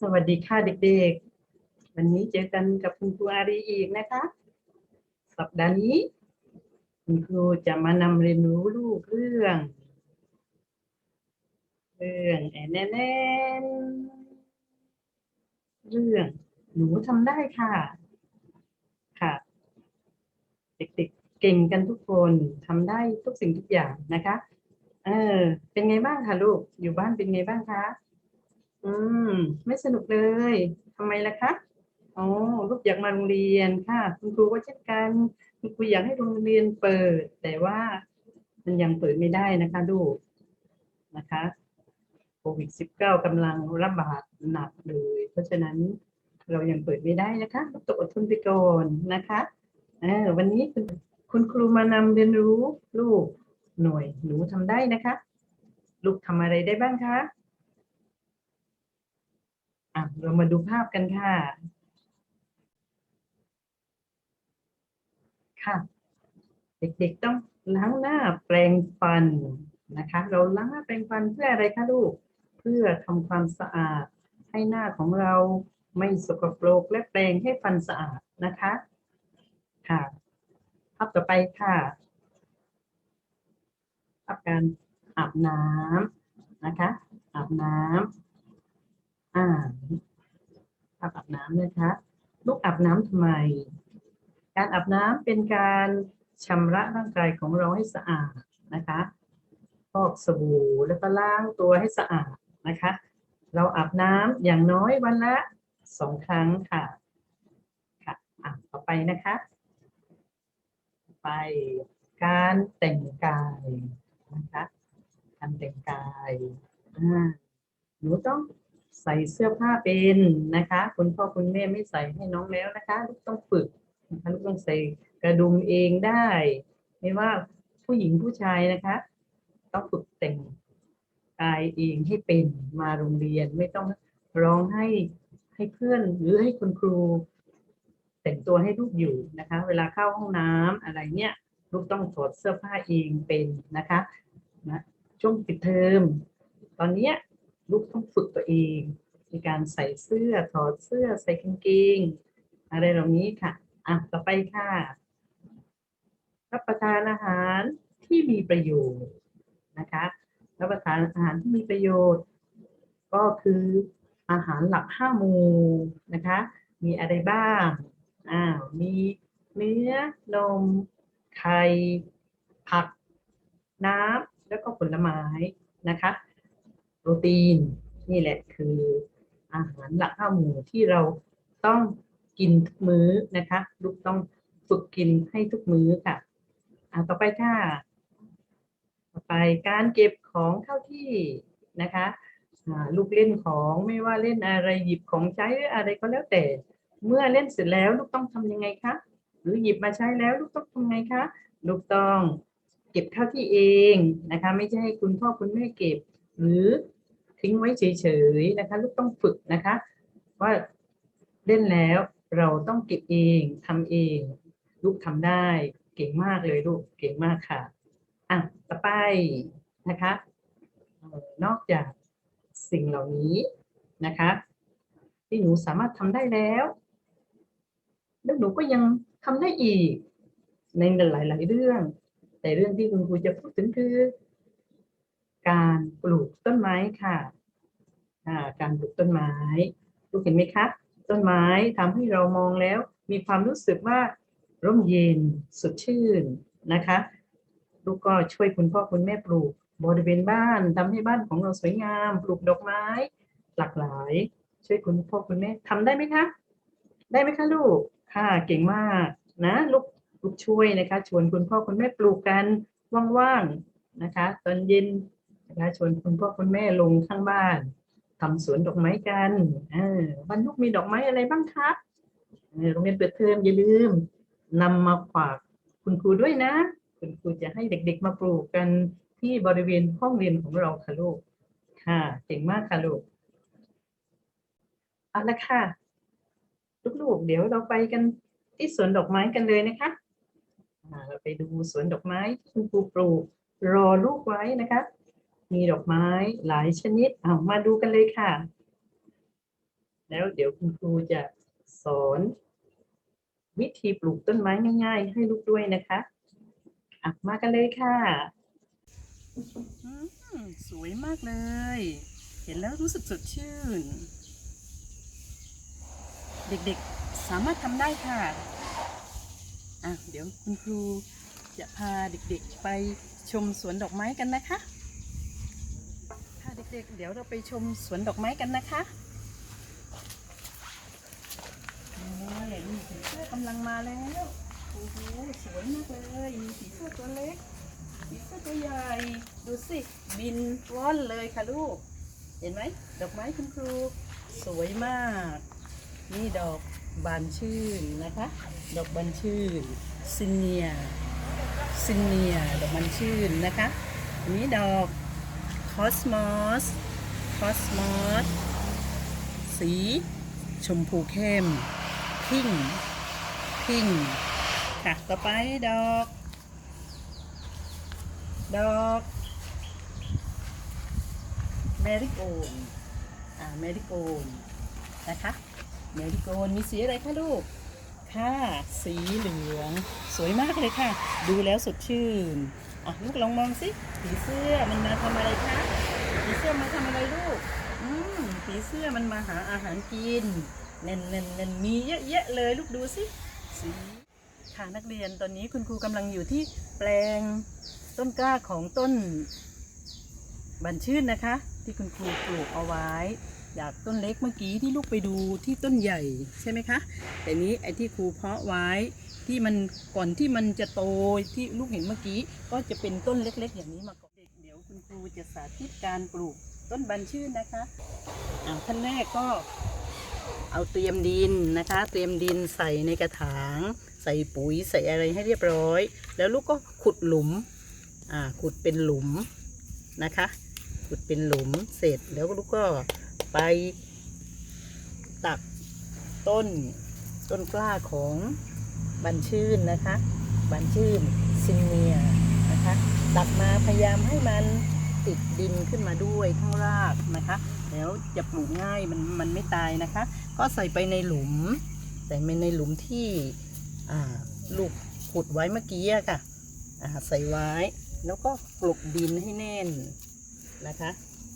สวัสดีค่ะเด็กๆ วันนี้เจอกันกับคุณครูอารีอีกนะคะ สัปดาห์นี้ คุณครูจะมานำเรียนรู้ลูกเรื่อง เรื่องแอนแอนแอนเรื่องหนูทำได้ค่ะ ค่ะ เด็กๆ เก่งกันทุกคนทำได้ทุกสิ่งทุกอย่างนะคะ เออ เป็นไงบ้างคะลูก อยู่บ้านเป็นไงบ้างคะ อืม ไม่สนุกเลยทำไมล่ะคะอ๋อลูกอยากมาโรงเรียนค่ะ คุณครูก็เช่นกันคุณครูอยากให้โรงเรียนเปิด แต่ว่ามันยังเปิดไม่ได้นะคะลูกนะคะโควิด -19 กำลังระบาดหนักเลย เพราะฉะนั้นเรายังเปิดไม่ได้นะคะต้องอดทนไปก่อนนะคะเออวันนี้คุณคุณครูมานำเรียนรู้ลูกหน่วยหนูทำได้นะคะ ลูกทำอะไรได้บ้างคะ เรามาดูภาพกันค่ะ ค่ะ เด็กๆต้องล้างหน้าแปรงฟันนะคะ เราล้างหน้าแปรงฟันเพื่ออะไรคะลูก เพื่อทำความสะอาดให้หน้าของเราไม่สกปรกและแปรงให้ฟันสะอาดนะคะ ค่ะ ภาพต่อไปค่ะภาพการอาบน้ำนะคะ อาบน้ำ อ่าอาบอาบน้ำนะคะ ลูกอาบน้ำทำไม การอาบน้ำเป็นการชำระร่างกายของเราให้สะอาดนะคะฟอกสบู่แล้วก็ล้างตัวให้สะอาดนะคะ เราอาบน้ำอย่างน้อยวันละสองครั้งค่ะ ค่ะอะต่อไปนะคะ ไปการแต่งกายนะคะการแต่งกายอ่าหนูต้อง ใส่เสื้อผ้าเป็นนะคะ คุณพ่อคุณแม่ไม่ใส่ให้น้องแล้วนะคะลูกต้องฝึกนะคะลูกต้องใส่กระดุมเองได้ ไม่ว่าผู้หญิงผู้ชายนะคะ ต้องฝึกแต่งกายเองให้เป็นมาโรงเรียนไม่ต้องร้องให้ให้เพื่อนหรือให้คุณครู แต่งตัวให้ลูกอยู่นะคะ เวลาเข้าห้องน้ำอะไรเนี่ยลูกต้องถอดเสื้อผ้าเองเป็นนะคะนะช่วงปิดเทอมตอนเนี้ย ลูกต้องฝึกตัวเอง ในการใส่เสื้อถอดเสื้อใส่กางเกงอะไรเหล่านี้ค่ะอะต่อไปค่ะรับประทานอาหารที่มีประโยชน์นะคะรับประทานอาหารที่มีประโยชน์ ก็คืออาหารหลักห้าหมู่นะคะ มีอะไรบ้างอ้าวมีเนื้อนมไข่ผัก น้ำแล้วก็ผลไม้นะคะ โปรตีน นี่แหละคืออาหารหลักห้าวหมูที่เราต้องกินทุกมื้อนะคะลูกต้องฝึกกินให้ทุกมื้อค่ะอ่าต่อไปค่ะ ต่อไปการเก็บของเข้าที่นะคะอ่าลูกเล่นของไม่ว่าเล่นอะไรหยิบของใช้หรืออะไรก็แล้วแต่ เมื่อเล่นเสร็จแล้วลูกต้องทำยังไงคะหรือหยิบมาใช้แล้วลูกต้องทำไงคะลูกต้องเก็บเข้าที่เองนะคะ ไม่ใช่ให้คุณพ่อคุณแม่เก็บ หรือ ทิ้งไว้เฉยๆนะคะ ลูกต้องฝึกนะคะ ว่าเล่นแล้วเราต้องเก็บเองทำเอง ลูกทำได้ เก่งมากเลยลูกเก่งมากค่ะอะต่อไปนะคะนอกจากสิ่งเหล่านี้นะคะ ที่หนูสามารถทำได้แล้วแล้วหนูก็ยังทำได้อีก ในหลาย ๆ เรื่อง แต่เรื่องที่คุณครูจะพูดถึงคือ การปลูกต้นไม้ค่ะ การปลูกต้นไม้ลูกเห็นไหมคะ ต้นไม้ทำให้เรามองแล้ว มีความรู้สึกว่าร่มเย็นสดชื่นนะคะลูกก็ช่วยคุณพ่อคุณแม่ปลูกบริเวณบ้านทำให้บ้านของเราสวยงาม ปลูกดอกไม้ หลากหลาย ช่วยคุณพ่อคุณแม่ทำได้ไหมคะ ได้ไหมคะลูกค่ะเก่งมากนะลูกลูกช่วยนะคะ ชวนคุณพ่อคุณแม่ปลูกกันว่างๆนะคะ ตอนเย็นนะคะชวนคุณพ่อคุณแม่ลงข้างบ้าน ทำสวนดอกไม้กันออวันลูกมีดอกไม้อะไรบ้างคะเออโรงเรียนเปิดเทอมอย่าลืมนำมาฝากคุณครูด้วยนะ คุณครูจะให้เด็กๆมาปลูกกันที่บริเวณห้องเรียนของเราค่ะลูก ค่ะเก่งมากค่ะลูกเอาละค่ะลูกๆเดี๋ยวเราไปกันที่สวนดอกไม้กันเลยนะคะเราไปดูสวนดอกไม้ที่คุณครูปลูกรอลูกไว้นะคะ มีดอกไม้หลายชนิดเอามาดูกันเลยค่ะ แล้วเดี๋ยวคุณครูจะสอน วิธีปลูกต้นไม้ง่าย ๆ ให้ลูกด้วยนะคะอะมากันเลยค่ะสวยมากเลย เห็นแล้วรู้สึกสดชื่น เด็กๆสามารถทำได้ค่ะอะ เดี๋ยวคุณครูจะพาเด็กๆไปชมสวนดอกไม้กันนะคะ ด็กๆ เดี๋ยวเราไปชมสวนดอกไม้กันนะคะนี่นี่สีเสื้อกำลังมาแล้วโอ้โหสวยมากเลยมีสีเสื้อตัวเล็กสีเสื้อตัวใหญ่ดูสิบินว่อนเลยค่ะลูก เห็นไหมดอกไม้คุณครู สวยมาก นี่ดอกบานชื่นนะคะ ดอกบานชื่นซินเนียซินเนียดอกบานชื่นนะคะนนี้ดอก คอสมอส คอสมอส สี ชมพูเข้ม พิงพิงค่ะ ต่อไปดอก ดอกแมริโกนอ่าแมริโกนนะคะแมริโกนมีสีอะไรคะลูก ค่ะ สีเหลือง สวยมากเลยค่ะ ดูแล้วสดชื่น อะลูกลองมองสิผีเสื้อมันมาทำอะไรคะผีเสื้อมาทำอะไรลูก อืมผีเสื้อมันมาหาอาหารกินเน่นเน่นเน่นมีเยอะแยะเลยลูกดูสิสีค่ะนักเรียนตอนนี้คุณครูกำลังอยู่ที่แปลงต้นกล้าของต้นบันชื่นนะคะ ที่คุณครูปลูกเอาไว้จากต้นเล็กเมื่อกี้ที่ลูกไปดูที่ต้นใหญ่ใช่ไหมคะ แต่นี้ไอ้ที่ครูเพาะไว้ ที่มันก่อนที่มันจะโตที่ลูกเห็นเมื่อกี้ ก็จะเป็นต้นเล็ก ๆ อย่างนี้มาก่อนเด็กเดี๋ยวคุณครูจะสาธิตการปลูกต้นบันชื่นนะคะอ่าขั้นแรกก็เอาเตรียมดินนะคะ เตรียมดินใส่ในกระถาง ใส่ปุ๋ยใส่อะไรให้เรียบร้อย แล้วลูกก็ขุดหลุมอ่าขุดเป็นหลุมนะคะ ขุดเป็นหลุมเสร็จแล้วลูกก็ไปตักต้นต้นกล้าของ บันชื่นนะคะ บันชื่นซินเนียนะคะตักมาพยายามให้มันติดดินขึ้นมาด้วยทั้งรากนะคะแล้วจะปลูกง่ายมันมันไม่ตายนะคะ ก็ใส่ไปในหลุม ใส่ไปในหลุมที่ลูกขุดไว้เมื่อกี้ค่ะใส่ไว้ แล้วก็กลบดินให้แน่นนะคะ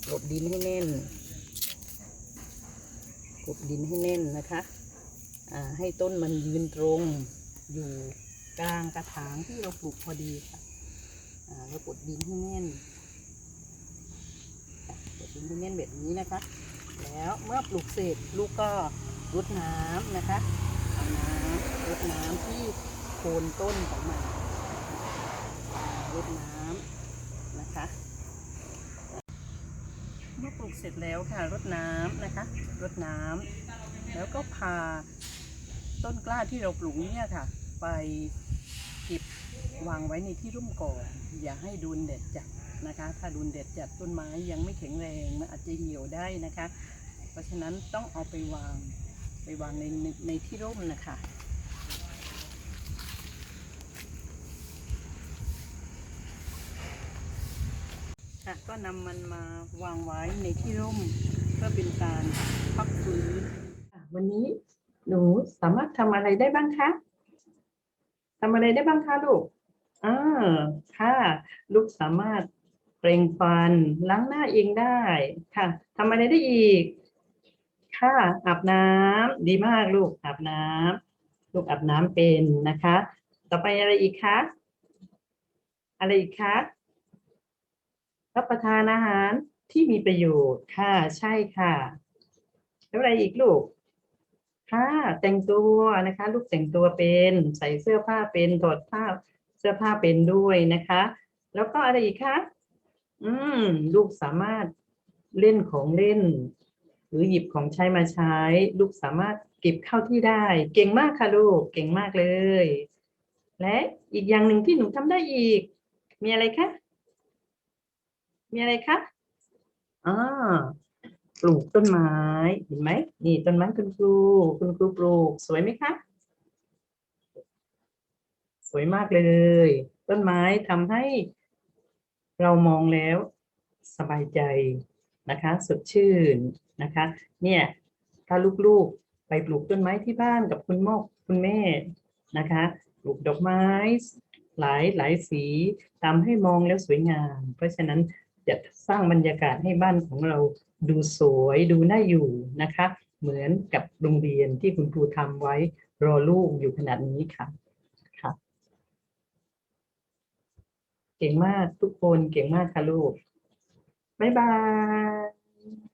กลบดินให้แน่นกลบดินให้แน่นนะคะให้ต้นมันยืนตรง อยู่กลางกระถางที่เราปลูกพอดีค่ะอ่าแล้วกดดินให้แน่นกดดินให้แน่นแบบนี้นะคะ แล้วเมื่อปลูกเสร็จลูกก็รดน้ำนะคะเอาน้ำรดน้ำที่โคนต้นของมันรดน้ำนะคะ เมื่อปลูกเสร็จแล้วค่ะรดน้ำนะคะรดน้ำแล้วก็พาต้นกล้าที่เราปลูกเนี่ยค่ะ ไปเก็บวางไว้ในที่ร่มก่อนอย่าให้โดนแดดจัดนะคะ ถ้าโดนแดดจัดต้นไม้ยังไม่แข็งแรงมันอาจจะเหี่ยวได้นะคะ เพราะฉะนั้นต้องเอาไปวางไปวางในในในที่ร่มนะคะค่ะก็นำมันมาวางไว้ในที่ร่มเพื่อเป็นการพักฟื้นวันนี้หนูสามารถทำอะไรได้บ้างคะ ทำอะไรได้บ้างคะลูกอ่าค่ะ ลูกสามารถเปล่งฟันล้างหน้าเองได้ค่ะทำอะไรได้อีก ค่ะอาบน้ำดีมากลูกอาบน้ำลูกอาบน้ำเป็นนะคะ ต่อไปอะไรอีกคะอะไรอีกคะรับประทานอาหารที่มีประโยชน์ค่ะ ใช่ค่ะ แล้วอะไรอีกลูก ค่ะแต่งตัวนะคะ ลูกแต่งตัวเป็นใส่เสื้อผ้าเป็นถอดผ้าเสื้อผ้าเป็นด้วยนะคะ แล้วก็อะไรอีกคะอืม ลูกสามารถเล่นของเล่น หรือหยิบของใช้มาใช้ ลูกสามารถเก็บเข้าที่ได้ เก่งมากค่ะลูกเก่งมากเลย และอีกอย่างหนึ่งที่หนูทำได้อีก มีอะไรคะมีอะไรคะอ่า ปลูกต้นไม้เห็นไหมนี่ต้นไม้คุณครู คุณครูปลูก สวยไหมคะสวยมากเลย ต้นไม้ทำให้เรามองแล้วสบายใจนะคะ สดชื่นนะคะ เนี่ยถ้าลูกๆไปปลูกต้นไม้ที่บ้านกับคุณพ่อคุณแม่นะคะ ปลูกดอกไม้หลายหลายสีทำให้มองแล้วสวยงาม เพราะฉะนั้นจะสร้างบรรยากาศให้บ้านของเรา ดูสวยดูน่าอยู่นะคะ เหมือนกับโรงเรียนที่คุณครูทำไว้รอลูกอยู่ขนาดนี้ค่ะค่ะเก่งมากทุกคนเก่งมากค่ะลูก บ๊ายบาย